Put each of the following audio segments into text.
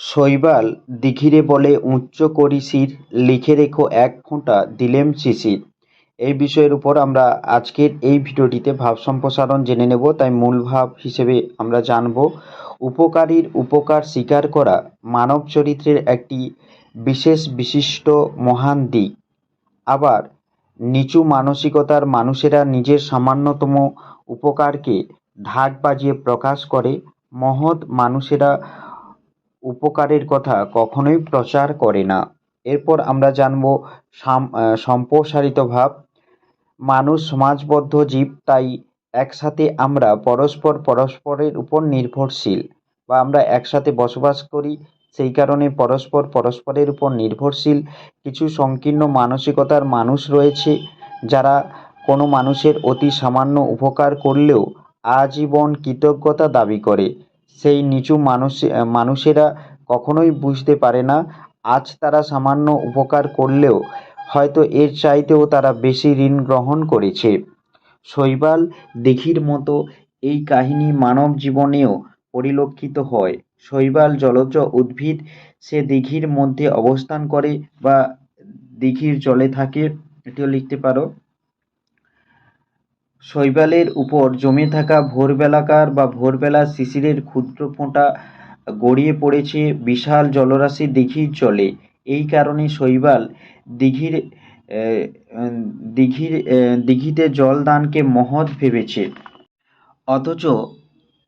শৈবাল দিঘিরে বলে, উচ্চ করি শির লিখে রেখো এক ফোঁটা দিলেম শিশির। এই বিষয়ের উপর আমরা আজকের এই ভিডিওটিতে ভাব সম্প্রসারণ জেনে নেব। তাই মূল ভাব হিসেবে আমরা জানব, উপকারীর উপকার স্বীকার করা মানব চরিত্রের একটি বিশেষ বিশিষ্ট মহান দিক। আবার, নিচু মানসিকতার মানুষেরা নিজের সামান্যতম উপকারকে ঢাক বাজিয়ে প্রকাশ করে। মহৎ মানুষেরা উপকারের কথা কখনোই প্রচার করে না। এরপর আমরা জানব সাম- সম্প্রসারিত ভাব। মানুষ সমাজবদ্ধ জীব, তাই একসাথে আমরা পরস্পর পরস্পরের উপর নির্ভরশীল বা আমরা একসাথে বসবাস করি, সেই কারণে পরস্পর পরস্পরের উপর নির্ভরশীল। কিছু সংকীর্ণ মানসিকতার মানুষ রয়েছে, যারা কোনো মানুষের অতি সামান্য উপকার করলেও আজীবন কৃতজ্ঞতা দাবি করে। সেই নিচু মানুষ মানুষেরা কখনোই বুঝতে পারে না। আজ তারা সামান্য উপকার করলেও হয়তো এর চাইতেও তারা বেশি ঋণ গ্রহণ করেছে। শৈবাল দিঘির মতো এই কাহিনী মানব জীবনেও পরিলক্ষিত হয়। শৈবাল জলজ উদ্ভিদ, সে দিঘির মধ্যে অবস্থান করে বা দিঘির জলে থাকে। এটিও লিখতে পারো। শৈবালের উপর জমে থাকা ভোরবেলাকার বা ভোরবেলা শিশিরের ক্ষুদ্র ফোঁটা গড়িয়ে পড়েছে বিশাল জলরাশি দিঘির জলে। এই কারণে শৈবাল দিঘির দিঘির দিঘিতে জলদানকে মহৎ ভেবেছে। অথচ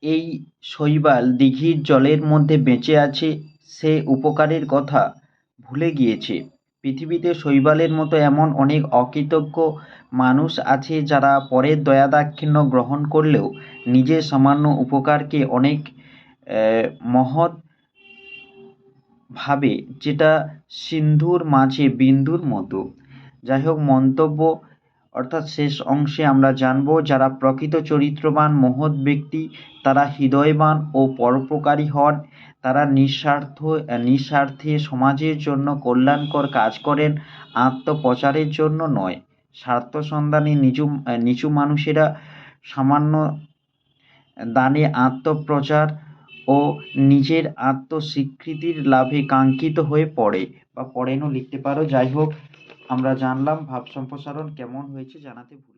এই শৈবাল দিঘির জলের মধ্যে বেঁচে আছে সে উপকারের কথা ভুলে গিয়েছে। পৃথিবীতে শৈবালের মতো এমন অনেক অকৃতজ্ঞ মানুষ আছে যারা পরের দয়া দাক্ষিণ্য গ্রহণ করলেও নিজের সামান্য উপকারকে অনেক মহৎ ভাবে, যেটা সিন্ধুর মাঝে বিন্দুর মতো। যাই হোক মন্তব্য অর্থাৎ শেষ অংশে আমরা জানব, যারা প্রকৃত চরিত্রবান, মহৎ ব্যক্তি, তারা হৃদয়বান ও পরোপকারী হন। তারা নিঃস্বার্থ, নিঃস্বার্থে সমাজের জন্য কল্যাণকর কাজ করেন, আত্মপ্রচারের জন্য নয়। স্বার্থ সন্ধানী নিচু নিচু মানুষেরা সামান্য দানে আত্মপ্রচার ও নিজের আত্মস্বীকৃতির লাভে কাঙ্ক্ষিত হয়ে পড়ে বা পড়েনও, লিখতে পারো। যাই হোক আমরা জানলাম ভাব সম্প্রসারণ কেমন হয়েছে জানাতে ভুল।